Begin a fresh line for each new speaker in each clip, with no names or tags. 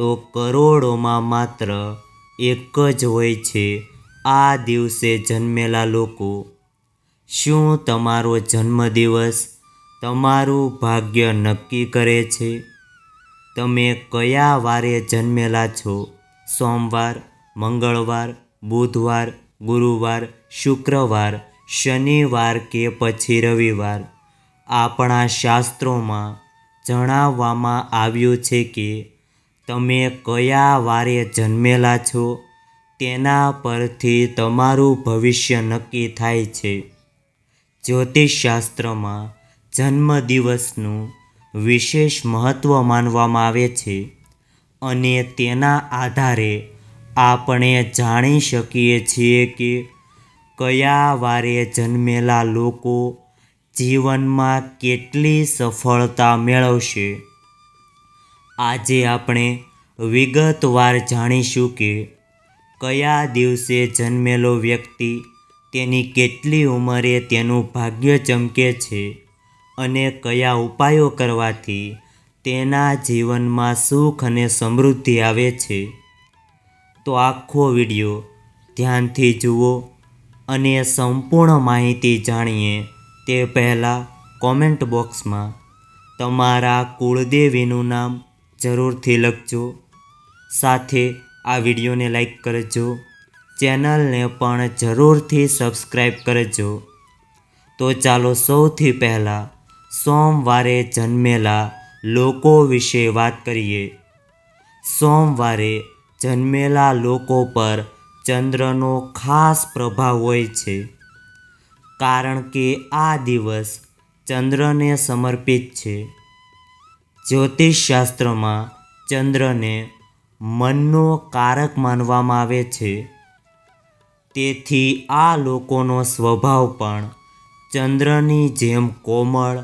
તો કરોડોમાં માત્ર એક જ હોય છે, આ દિવસે જન્મેલા લોકો. શું તમારો જન્મદિવસ તમારું ભાગ્ય નક્કી કરે છે? તમે કયા વારે જન્મેલા છો? સોમવાર, મંગળવાર, બુધવાર, ગુરુવાર, શુક્રવાર, શનિવાર કે પછી રવિવાર? આપણા શાસ્ત્રોમાં જણાવવામાં આવ્યું છે કે તમે કયા વારે જન્મેલા છો? તેના પરથી તમારું ભવિષ્ય નક્કી થાય છે. જ્યોતિષશાસ્ત્રમાં જન્મદિવસનું વિશેષ મહત્ત્વ માનવામાં આવે છે અને તેના આધારે આપણે જાણી શકીએ છીએ કે કયા વારે જન્મેલા લોકો જીવનમાં કેટલી સફળતા મેળવશે. આજે આપણે વિગતવાર જાણીશું કે કયા દિવસે જન્મેલો વ્યક્તિ તેની કેટલી ઉંમરે તેનું ભાગ્ય ચમકે છે અને કયા ઉપાયો કરવાથી તેના જીવનમાં સુખ અને સમૃદ્ધિ આવે છે. તો આખો વીડિયો ધ્યાનથી જુઓ અને સંપૂર્ણ માહિતી જાણીએ તે પહેલાં કોમેન્ટ બોક્સમાં તમારા કુળદેવીનું નામ જરૂરથી લખજો. સાથે આ વિડીયોને લાઈક કરજો. ચેનલને પણ જરૂરથી સબસ્ક્રાઈબ કરજો. તો ચાલો સૌથી પહેલાં સોમવારે જન્મેલા લોકો વિશે વાત કરીએ. સોમવારે જન્મેલા લોકો પર ચંદ્રનો ખાસ પ્રભાવ હોય છે. કારણ કે આ દિવસ ચંદ્રને સમર્પિત છે. જ્યોતિષશાસ્ત્રમાં ચંદ્રને મનનો કારક માનવામાં આવે છે. તેથી આ લોકોનો સ્વભાવ પણ ચંદ્રની જેમ કોમળ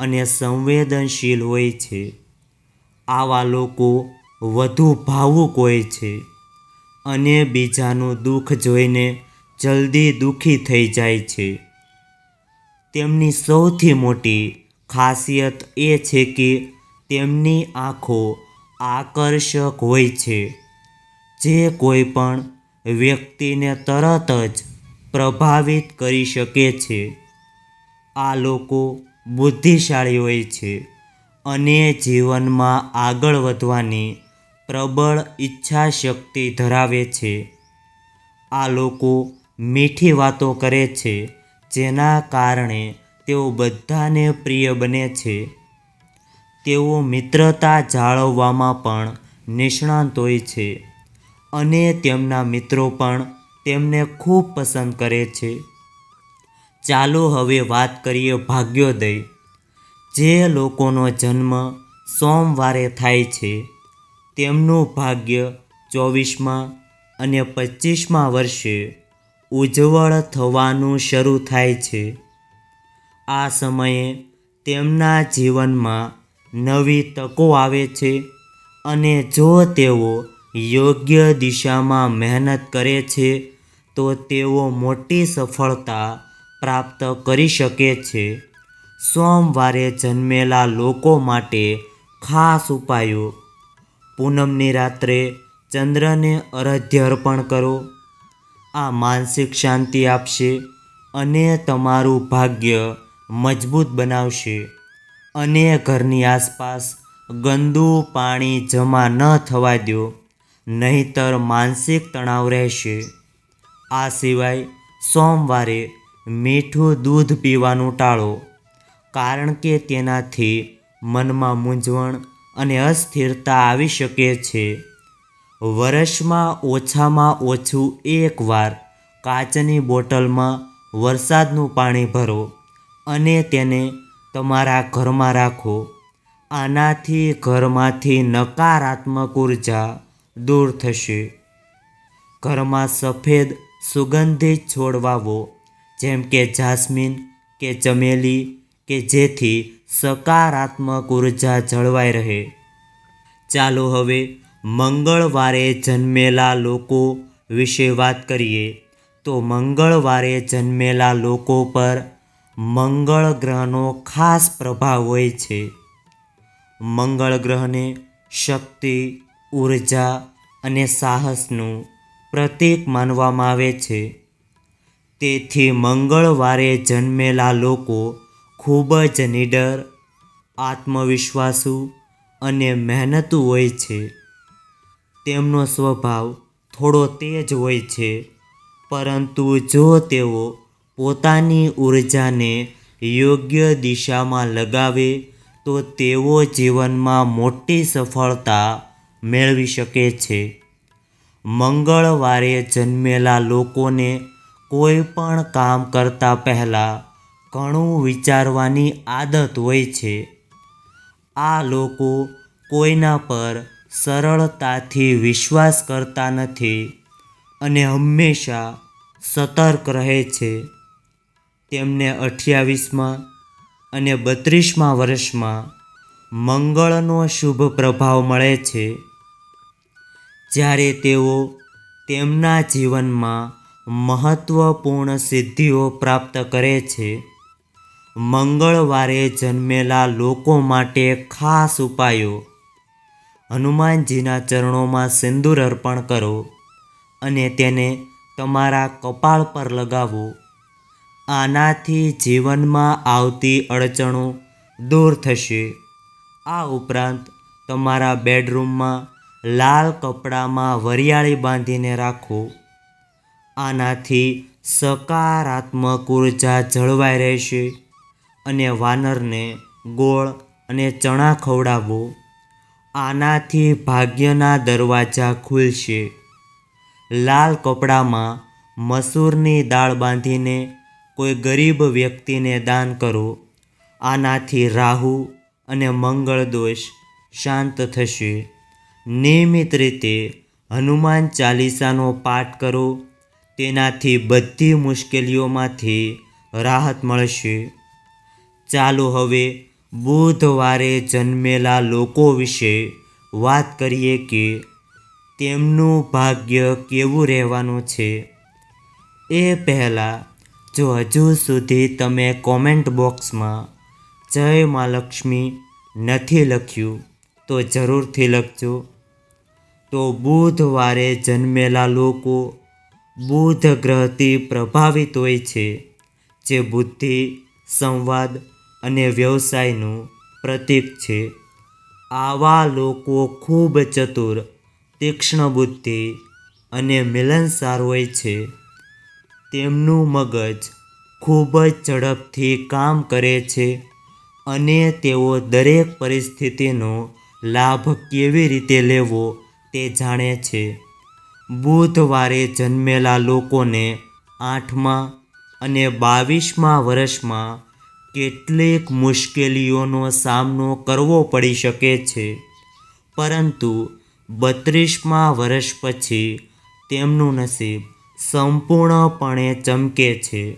અને સંવેદનશીલ હોય છે. આવા લોકો વધુ ભાવુક હોય છે અને બીજાનું દુઃખ જોઈને જલ્દી દુઃખી થઈ જાય છે. તેમની સૌથી મોટી ખાસિયત એ છે કે તેમની આંખો આકર્ષક હોય છે. જે કોઈ પણ વ્યક્તિને તરત જ પ્રભાવિત કરી શકે છે. આ લોકો બુદ્ધિશાળી હોય છે અને જીવનમાં આગળ વધવાની પ્રબળ ઈચ્છા શક્તિ ધરાવે છે. આ લોકો મીઠી વાતો કરે છે, જેના કારણે તેઓ બધાને પ્રિય બને છે. તેઓ મિત્રતા જાળવવામાં પણ નિષ્ણાંત હોય છે અને તેમના મિત્રો પણ તેમને ખૂબ પસંદ કરે છે. ચાલો હવે વાત કરીએ ભાગ્યોદય, જે લોકોનો જન્મ સોમવારે થાય છે. તેમનું ભાગ્ય ચોવીસમાં અને પચીસમાં વર્ષે ઉજ્જવળ થવાનું શરૂ થાય છે. આ સમયે તેમના જીવનમાં નવી તકો આવે છે અને જો તેઓ યોગ્ય દિશામાં મહેનત કરે છે, તો તેઓ મોટી સફળતા પ્રાપ્ત કરી શકે છે. સોમવારે જન્મેલા લોકો માટે ખાસ ઉપાયો. પૂનમની રાત્રે ચંદ્રને અરધ્ય અર્પણ કરો. આ માનસિક શાંતિ આપશે અને તમારું ભાગ્ય મજબૂત બનાવશે. અને ઘરની આસપાસ ગંદુ પાણી જમા ન થવા દો નહીતર માનસિક તણાવ રહેશે. આ સિવાય સોમવારે મીઠું દૂધ પીવાનું ટાળો, કારણ કે તેનાથી મનમાં મૂંઝવણ અને અસ્થિરતા આવી શકે છે. વર્ષમાં ઓછામાં ઓછું એકવાર કાચની બોટલમાં વરસાદનું પાણી ભરો અને તેને તમારા ઘરમાં રાખો. આનાથી ઘરમાંથી નકારાત્મક ઊર્જા દૂર થશે. ઘરમાં સફેદ સુગંધિત છોડ વાવો જેમ કે જાસ્મીન કે ચમેલી, કે જેથી સકારાત્મક ઊર્જા જળવાઈ રહે. ચાલો હવે મંગળવારે જન્મેલા લોકો વિશે વાત કરીએ. તો મંગળવારે જન્મેલા લોકો પર મંગળ ગ્રહનો ખાસ પ્રભાવ હોય છે. મંગળ ગ્રહને શક્તિ, ઊર્જા અને સાહસનું પ્રતીક માનવામાં આવે છે. તેથી મંગળવારે જન્મેલા લોકો ખૂબ જ નિડર, આત્મવિશ્વાસુ અને મહેનતુ હોય છે. તેમનો સ્વભાવ થોડો તેજ હોય છે, પરંતુ જો તેઓ પોતાની ઉર્જાને યોગ્ય દિશામાં લગાવે તો તેઓ જીવનમાં મોટી સફળતા મેળવી શકે છે. મંગળવારે જન્મેલા લોકોને કોઈ પણ કામ કરતા પહેલાં ઘણું વિચારવાની આદત હોય છે. આ લોકો કોઈના પર સરળતાથી વિશ્વાસ કરતા નથી અને હંમેશા સતર્ક રહે છે. તેમને અઠ્યાવીસમાં અને બત્રીસમાં વર્ષમાં મંગળનો શુભ પ્રભાવ મળે છે. જ્યારે તેઓ તેમના જીવનમાં મહત્વપૂર્ણ સિદ્ધિઓ પ્રાપ્ત કરે છે, મંગળવારે જન્મેલા લોકો માટે ખાસ ઉપાયો. હનુમાનજીના ચરણોમાં સિંદૂર અર્પણ કરો અને તેને તમારા કપાળ પર લગાવો. આનાથી જીવનમાં આવતી અડચણો દૂર થશે. આ ઉપરાંત તમારા બેડરૂમમાં લાલ કપડામાં વરિયાળી બાંધીને રાખો. આનાથી સકારાત્મક ઊર્જા જળવાઈ રહેશે અને વાનરને ગોળ અને ચણા ખવડાવો. આનાથી ભાગ્યના દરવાજા ખુલશે. લાલ કપડામાં મસૂરની દાળ બાંધીને કોઈ ગરીબ વ્યક્તિને દાન કરો, આનાથી રાહુ અને મંગળ દોષ શાંત થશે. નિયમિત રીતે હનુમાન ચાલીસાનો પાઠ કરો, તેનાથી બધી મુશ્કેલીઓમાંથી રાહત મળશે. ચાલો હવે બુધવારે જન્મેલા લોકો વિશે વાત કરીએ કે તેમનું ભાગ્ય કેવું રહેવાનું છે. એ પહેલાં જો હજુ સુધી તમે કોમેન્ટ બોક્સમાં જય મા લક્ષ્મી નથી લખ્યું, તો જરૂરથી લખજો. તો બુધવારે જન્મેલા લોકો બુધ ગ્રહથી પ્રભાવિત હોય છે, જે બુદ્ધિ, સંવાદ અને વ્યવસાયનું પ્રતીક છે. આવા લોકો ખૂબ ચતુર, તીક્ષ્ણ બુદ્ધિ અને મિલનસાર હોય છે. તેમનું મગજ ખૂબ જ ઝડપથી કામ કરે છે અને તેઓ દરેક પરિસ્થિતિનો લાભ કેવી રીતે લેવો તે જાણે છે. બુધવારે જન્મેલા લોકોને આઠમા અને બાવીસમા વર્ષમાં કેટલીક મુશ્કેલીઓનો સામનો કરવો પડી શકે છે, પરંતુ બત્રીસમા વર્ષ પછી તેમનું નસીબ સંપૂર્ણપણે ચમકે છે.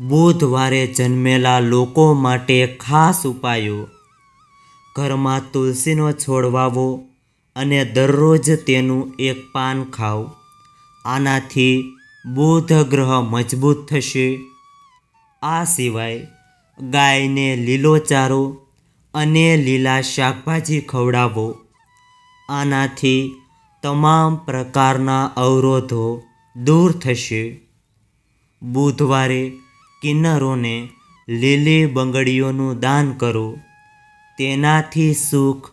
બુધવારે જન્મેલા લોકો માટે ખાસ ઉપાયો. ઘરમાં તુલસીનો છોડ વાવો અને દરરોજ તેનું એક પાન ખાઓ. આનાથી બુધ ગ્રહ મજબૂત થશે. આ સિવાય ગાયને લીલો ચારો અને લીલા શાકભાજી ખવડાવો. આનાથી તમામ પ્રકારના અવરોધો દૂર થશે. બુધવારે કિન્નરોને લીલી બંગડીઓનું દાન કરો. તેનાથી સુખ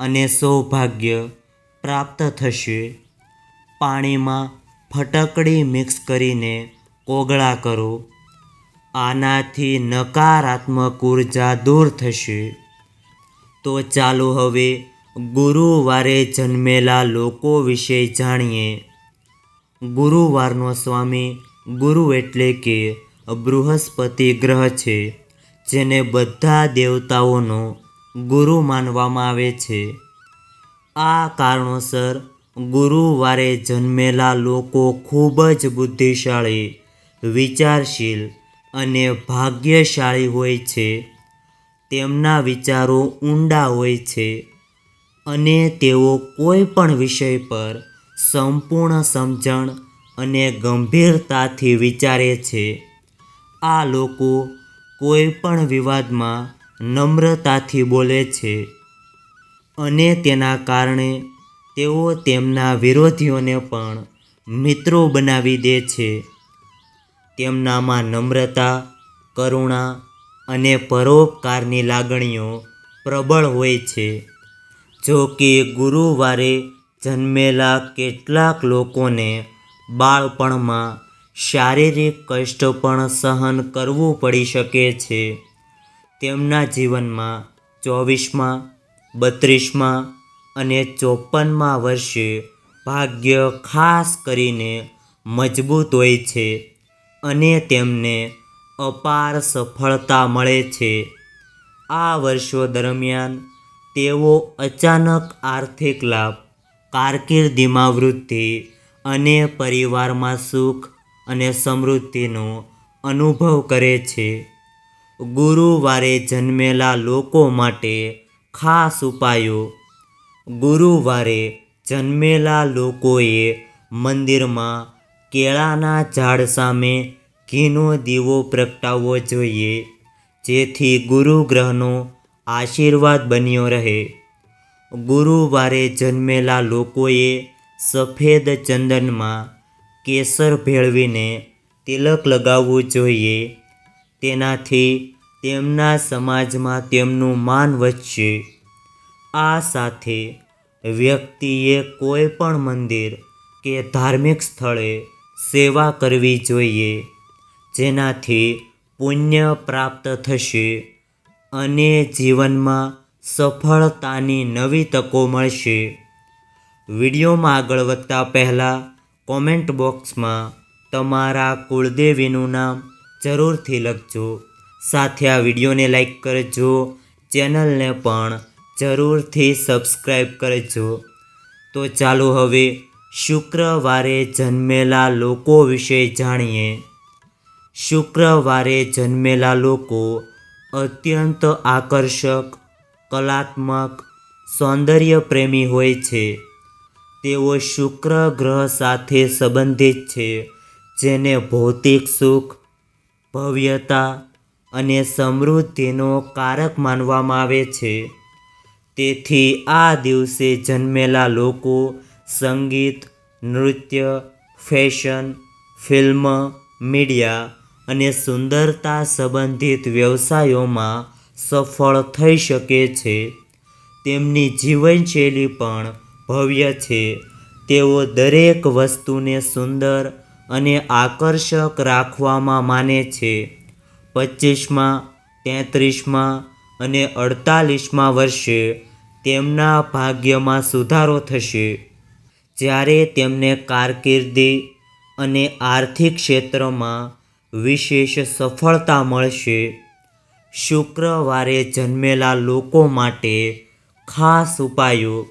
અને સૌભાગ્ય પ્રાપ્ત થશે. પાણીમાં ફટકડી મિક્સ કરીને કોગળા કરો. આનાથી નકારાત્મક ઊર્જા દૂર થશે. તો ચાલો હવે ગુરુવારે જન્મેલા લોકો વિશે જાણીએ. ગુરુવારનો સ્વામી ગુરુ એટલે કે બૃહસ્પતિ ગ્રહ છે, જેને બધા દેવતાઓનો ગુરુ માનવામાં આવે છે. આ કારણોસર ગુરુવારે જન્મેલા લોકો ખૂબ જ બુદ્ધિશાળી, વિચારશીલ અને ભાગ્યશાળી હોય છે. તેમના વિચારો ઊંડા હોય છે. અને તેઓ કોઈ પણ વિષય પર સંપૂર્ણ સમજણ અને ગંભીરતાથી વિચારે છે. આ લોકો કોઈ પણ વિવાદમાં નમ્રતાથી બોલે છે અને તેના કારણે તેઓ તેમના વિરોધીઓને પણ મિત્રો બનાવી દે છે. તેમનામાં નમ્રતા, કરુણા અને પરોપકારની લાગણીઓ પ્રબળ હોય છે. જો કે ગુરુવારે જન્મેલા કેટલાક લોકોને બાળપણમાં શારીરિક કષ્ટ પણ સહન કરવું પડી શકે છે. તેમના જીવનમાં ચોવીસમાં, બત્રીસમાં અને ચોપનમાં વર્ષે ભાગ્ય ખાસ કરીને મજબૂત હોય છે અને તેમને અપાર સફળતા મળે છે. આ વર્ષો દરમિયાન તેઓ અચાનક આર્થિક લાભ, કારકિર્દીમાં વૃદ્ધિ અને પરિવારમાં સુખ અને સમૃદ્ધિનો અનુભવ કરે છે. ગુરુવારે જન્મેલા લોકો માટે ખાસ ઉપાયો. ગુરુવારે જન્મેલા લોકોએ મંદિરમાં કેળાના ઝાડ સામે ઘીનો દીવો પ્રગટાવવો જોઈએ, જેથી ગુરુ ગ્રહનો આશીર્વાદ બન્યો રહે. ગુરુવારે જન્મેલા લોકોએ સફેદ ચંદનમાં કેસર ભેળવીને તિલક લગાવવું જોઈએ. તેનાથી તેમના સમાજમાં તેમનું માન વધશે. આ સાથે વ્યક્તિએ કોઈ પણ મંદિર કે ધાર્મિક સ્થળે સેવા કરવી જોઈએ, જેનાથી પુણ્ય પ્રાપ્ત થશે. અને જીવનમાં સફળતાની નવી તકો મળશે. વિડીયોમાં આગળ વધતા પહેલાં કોમેન્ટ બોક્સમાં તમારા કુળદેવીનું નામ જરૂરથી લખજો. સાથે આ વિડીયોને લાઈક કરજો. ચેનલને પણ જરૂરથી સબસ્ક્રાઈબ કરજો. તો ચાલો હવે શુક્રવારે જન્મેલા લોકો વિશે જાણીએ. શુક્રવારે જન્મેલા લોકો અત્યંત આકર્ષક, કલાત્મક, સૌંદર્ય પ્રેમી હોય છે. તેઓ શુક્ર ગ્રહ સાથે સંબંધિત છે, જેને ભૌતિક સુખ, ભવ્યતા અને સમૃદ્ધિનો કારક માનવામાં આવે છે. તેથી આ દિવસે જન્મેલા લોકો સંગીત, નૃત્ય, ફેશન, ફિલ્મ, મીડિયા અને સુંદરતા સંબંધિત વ્યવસાયોમાં સફળ થઈ શકે છે. તેમની જીવનશૈલી પણ ભવ્ય છે. તેઓ દરેક વસ્તુને સુંદર અને આકર્ષક રાખવામાં માને છે. પચીસમાં તેત્રીસમાં અને અડતાલીસમાં વર્ષે તેમના ભાગ્યમાં સુધારો થશે. જ્યારે તેમને કારકિર્દી અને આર્થિક ક્ષેત્રમાં વિશેષ સફળતા મળશે. શુક્રવારે જન્મેલા લોકો માટે ખાસ ઉપાયો.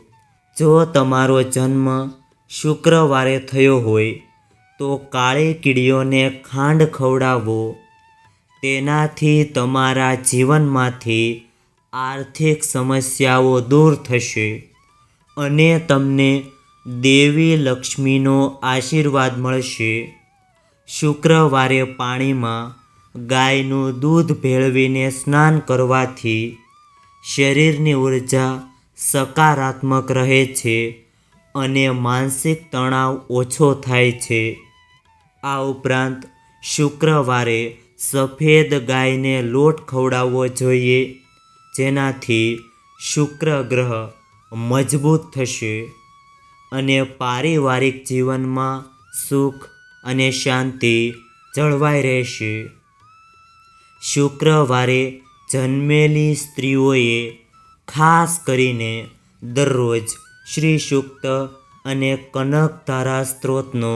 જો તમારો જન્મ શુક્રવારે થયો હોય, તો કાળી કીડીઓને ખાંડ ખવડાવો. તેનાથી તમારા જીવનમાંથી આર્થિક સમસ્યાઓ દૂર થશે અને તમને દેવી લક્ષ્મીનો આશીર્વાદ મળશે. શુક્રવારે પાણીમાં ગાયનું દૂધ ભેળવીને સ્નાન કરવાથી શરીરની ઊર્જા સકારાત્મક રહે છે અને માનસિક તણાવ ઓછો થાય છે. આ ઉપરાંત શુક્રવારે સફેદ ગાયને લોટ ખવડાવવો જોઈએ, જેનાથી શુક્ર ગ્રહ મજબૂત થશે અને પારિવારિક જીવનમાં સુખ અને શાંતિ જળવાઈ રહેશે. શુક્રવારે જન્મેલી સ્ત્રીઓએ ખાસ કરીને દરરોજ શ્રી સૂક્ત અને કનકધારા સ્ત્રોતનો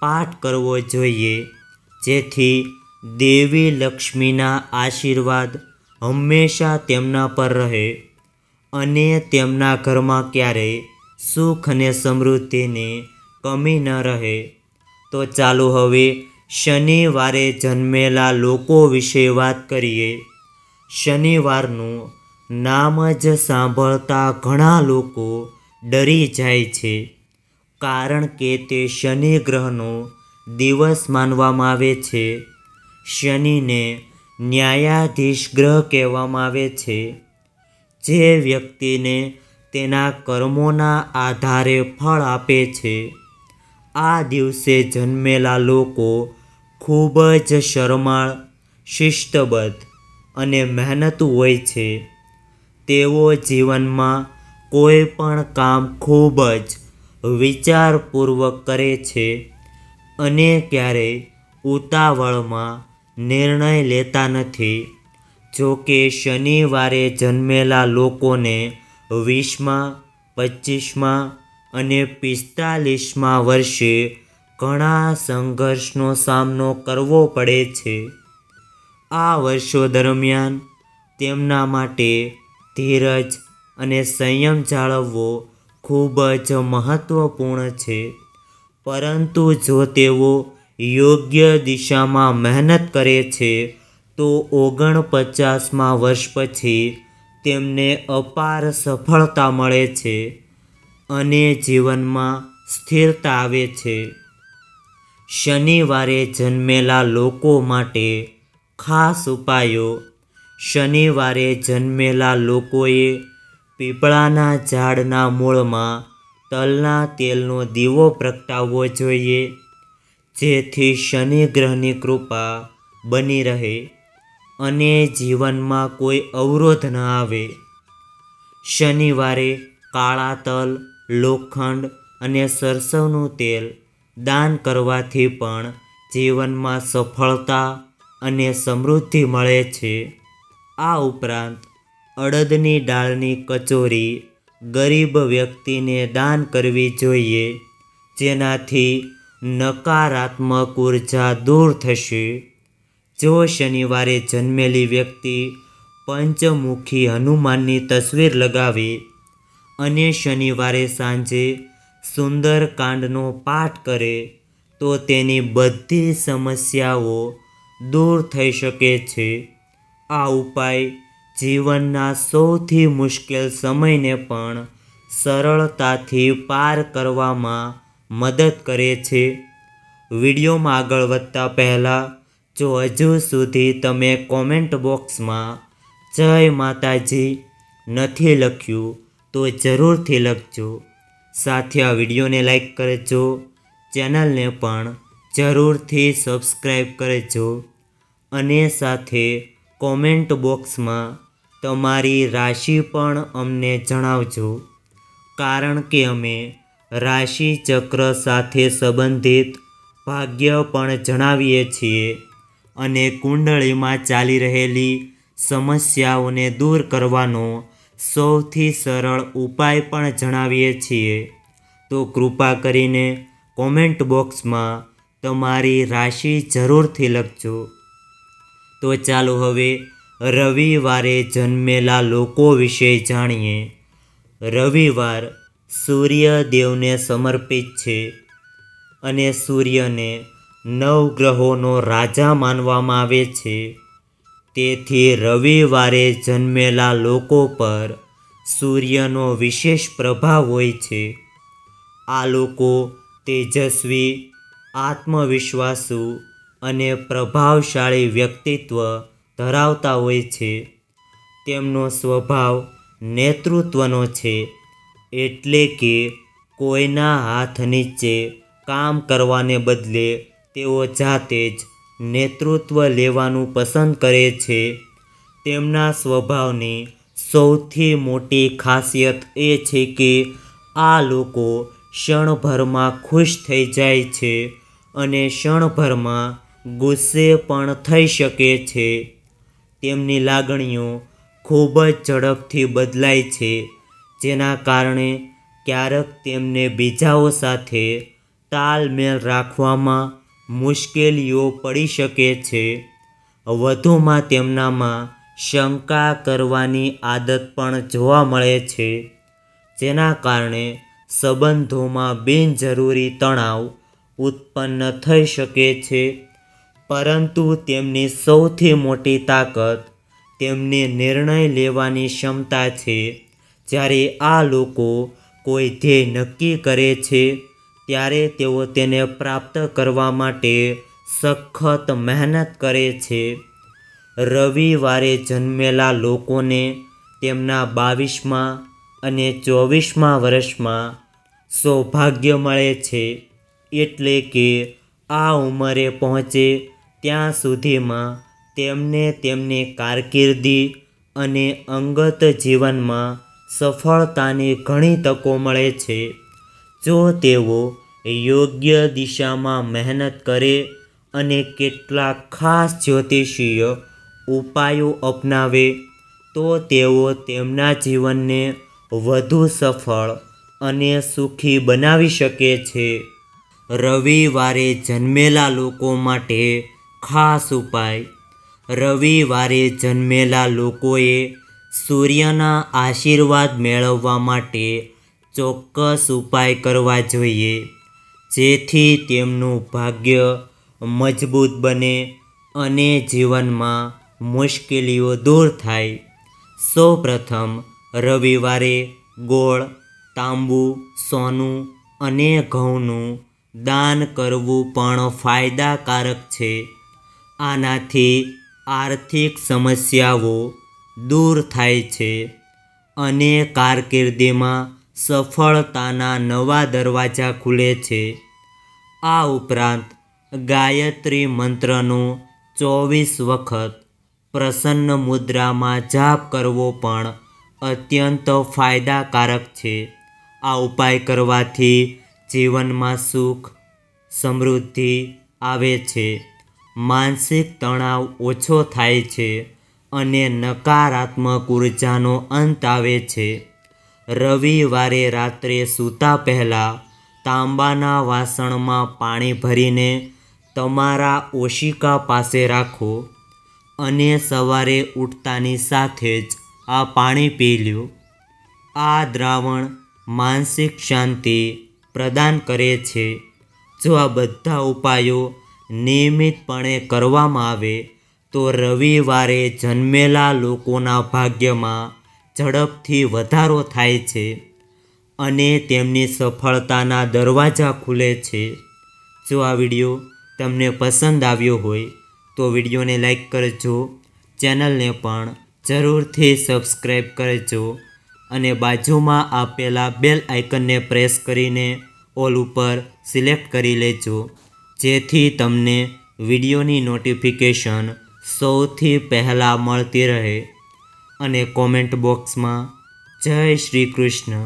પાઠ કરવો જોઈએ, જેથી દેવી લક્ષ્મીના આશીર્વાદ હંમેશા તેમના પર રહે અને તેમના ઘરમાં ક્યારેય સુખ અને સમૃદ્ધિની કમી ન રહે. તો ચાલો હવે શનિવારે જન્મેલા લોકો વિશે વાત કરીએ. શનિવારનું નામ જ સાંભળતા ઘણા લોકો ડરી જાય છે, કારણ કે તે શનિ ગ્રહનો દિવસ માનવામાં આવે છે. શનિને ન્યાયાધીશ ગ્રહ કહેવામાં આવે છે, જે વ્યક્તિને તેના કર્મોના આધારે ફળ આપે છે. આ દિવસે જન્મેલા લોકો ખૂબ જ શરમાળ, શિસ્તબદ્ધ અને મહેનતુ હોય છે. તેઓ જીવનમાં કોઈ પણ કામ ખૂબ જ વિચારપૂર્વક કરે છે અને ક્યારેય ઉતાવળમાં નિર્ણય લેતા નથી. જો કે શનિવારે જન્મેલા લોકોને વીસમાં પચીસમાં અને પિસ્તાલીસમાં વર્ષે ઘણા સંઘર્ષનો સામનો કરવો પડે છે. આ વર્ષો દરમિયાન તેમના માટે ધીરજ અને સંયમ જાળવવો ખૂબ જ મહત્વપૂર્ણ છે. પરંતુ જો તેઓ યોગ્ય દિશામાં મહેનત કરે છે, તો ઓગણપચાસમાં વર્ષ પછી તેમને અપાર સફળતા મળે છે. અને જીવનમાં સ્થિરતા આવે છે. શનિવારે જન્મેલા લોકો માટે ખાસ ઉપાયો. શનિવારે જન્મેલા લોકોએ પીપળાના ઝાડના મૂળમાં તલના તેલનો દીવો પ્રગટાવવો જોઈએ, જેથી શનિ ગ્રહની કૃપા બની રહે અને જીવનમાં કોઈ અવરોધ ન આવે. શનિવારે કાળા તલ લોખંડ અને સરસવનું તેલ દાન કરવાથી પણ જીવનમાં સફળતા અને સમૃદ્ધિ મળે છે. આ ઉપરાંત, અડદની દાળની કચોરી ગરીબ વ્યક્તિને દાન કરવી જોઈએ, જેનાથી નકારાત્મક ઊર્જા દૂર થશે. જો શનિવારે જન્મેલી વ્યક્તિ પંચમુખી હનુમાનની તસવીર લગાવે અને શનિવારે સાંજે સુંદરકાંડનો પાઠ કરે, તો તેની બધી સમસ્યાઓ દૂર થઈ શકે છે. આ ઉપાય જીવનના સૌથી મુશ્કેલ સમયને પણ સરળતાથી પાર કરવામાં મદદ કરે છે. વિડીયોમાં આગળ વધતા પહેલાં, જો હજુ સુધી તમે કોમેન્ટ બોક્સમાં જય માતાજી નથી લખ્યું તો જરૂરથી લખજો. સાથે આ વિડીયોને લાઈક કરજો. ચેનલને પણ જરૂરથી સબસ્ક્રાઈબ કરજો. અને સાથે કોમેન્ટ બોક્સમાં તમારી રાશિ પણ અમને જણાવજો. કારણ કે અમે રાશિ ચક્ર સાથે સંબંધિત ભાગ્ય પણ જણાવીએ છીએ અને કુંડળીમાં ચાલી રહેલી સમસ્યાઓને દૂર કરવાનો સૌથી સરળ ઉપાય પણ જણાવીએ છીએ. તો કૃપા કરીને કોમેન્ટ બોક્સમાં તમારી રાશિ જરૂરથી લખજો. તો ચાલો હવે રવિવારે જન્મેલા લોકો વિશે જાણીએ. રવિવાર સૂર્યદેવને સમર્પિત છે અને સૂર્યને નવગ્રહોનો રાજા માનવામાં આવે છે. તેથી રવિવારે જન્મેલા લોકો પર સૂર્યનો વિશેષ પ્રભાવ હોય છે. આ લોકો તેજસ્વી, આત્મવિશ્વાસુ અને પ્રભાવશાળી વ્યક્તિત્વ ધરાવતા હોય છે. તેમનો સ્વભાવ નેતૃત્વનો છે એટલે કે કોઈના હાથ નીચે કામ કરવાને બદલે તેઓ જાતે જ નેતૃત્વ લેવાનું પસંદ કરે છે. તેમના સ્વભાવની સૌથી મોટી ખાસિયત એ છે કે આ લોકો ક્ષણભરમાં ખુશ થઈ જાય છે અને ક્ષણભરમાં ગુસ્સે પણ થઈ શકે છે. તેમની લાગણીઓ ખૂબ જ ઝડપથી બદલાય છે, જેના કારણે ક્યારેક તેમને બીજાઓ સાથે તાલમેલ રાખવામાં મુશ્કેલીઓ પડી શકે છે. વધુમાં તેમનામાં શંકા કરવાની આદત પણ જોવા મળે છે. જેના કારણે સંબંધોમાં બિનજરૂરી તણાવ ઉત્પન્ન થઈ શકે છે. પરંતુ તેમની સૌથી મોટી તાકાત તેમની નિર્ણય લેવાની ક્ષમતા છે. જ્યારે આ લોકો કોઈ ધ્યેય નક્કી કરે છે ત્યારે તેઓ તેને પ્રાપ્ત કરવા માટે સખત મહેનત કરે છે. રવિવારે જન્મેલા લોકોને તેમના બાવીસમાં અને ચોવીસમા વર્ષમાં સૌભાગ્ય મળે છે. એટલે કે આ ઉંમરે પહોંચે ત્યાં સુધીમાં તેમને તેમની કારકિર્દી અને અંગત જીવનમાં સફળતાની ઘણી તકો મળે છે. જો તેઓ યોગ્ય દિશામાં મહેનત કરે અને કેટલાક ખાસ જ્યોતિષીય ઉપાયો અપનાવે, તો તેઓ તેમના જીવનને વધુ સફળ અને સુખી બનાવી શકે છે. રવિવારે જન્મેલા લોકો માટે ખાસ ઉપાય. રવિવારે જન્મેલા લોકોએ સૂર્યના આશીર્વાદ મેળવવા માટે ચોક્કસ ઉપાય કરવા જોઈએ. જેથી તેમનું ભાગ્ય મજબૂત બને અને જીવનમાં મુશ્કેલીઓ દૂર થાય. સૌ પ્રથમ રવિવારે ગોળ, તાંબુ, સોનું અને ઘઉંનું દાન કરવું પણ ફાયદાકારક છે. આનાથી આર્થિક સમસ્યાઓ દૂર થાય છે અને કારકિર્દીમાં સફળતાના નવા દરવાજા ખુલે છે. આ ઉપરાંત ગાયત્રી મંત્રનો ચોવીસ વખત પ્રસન્ન મુદ્રામાં જાપ કરવો પણ અત્યંત ફાયદાકારક છે. આ ઉપાય કરવાથી જીવનમાં સુખ, સમૃદ્ધિ આવે છે. માનસિક તણાવ ઓછો થાય છે અને નકારાત્મક ઉર્જાનો અંત આવે છે. રવિવારે રાત્રે સૂતા પહેલાં તાંબાના વાસણમાં પાણી ભરીને તમારા ઓશિકા પાસે રાખો અને સવારે ઉઠતાની સાથે જ આ પાણી પી લ્યો. આ દ્રાવણ માનસિક શાંતિ પ્રદાન કરે છે. જો આ બધા ઉપાયો નિયમિતપણે કરવામાં આવે, તો રવિવારે જન્મેલા લોકોના ભાગ્યમાં ઝડપથી વધારો થાય છે અને તેમની સફળતાના દરવાજા ખુલે છે. જો આ વીડિયો તમને પસંદ આવ્યો હોય, તો વિડીયોને લાઈક કરજો, ચેનલને પણ જરૂરથી સબસ્ક્રાઈબ કરજો અને બાજુમાં આપેલા બેલ આઇકનને પ્રેસ કરીને ઓલ ઉપર સિલેક્ટ કરી લેજો, જેથી તમને વિડીયોની નોટિફિકેશન સૌથી પહેલાં મળતી રહે. અને કોમેન્ટ બોક્સમાં જય શ્રી કૃષ્ણ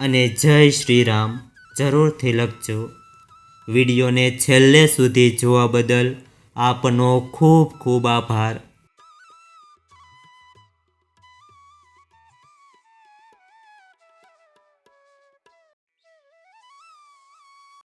અને જય શ્રી રામ જરૂરથી લખજો. વિડીયોને છેલ્લે સુધી જોવા બદલ આપનો ખૂબ ખૂબ આભાર.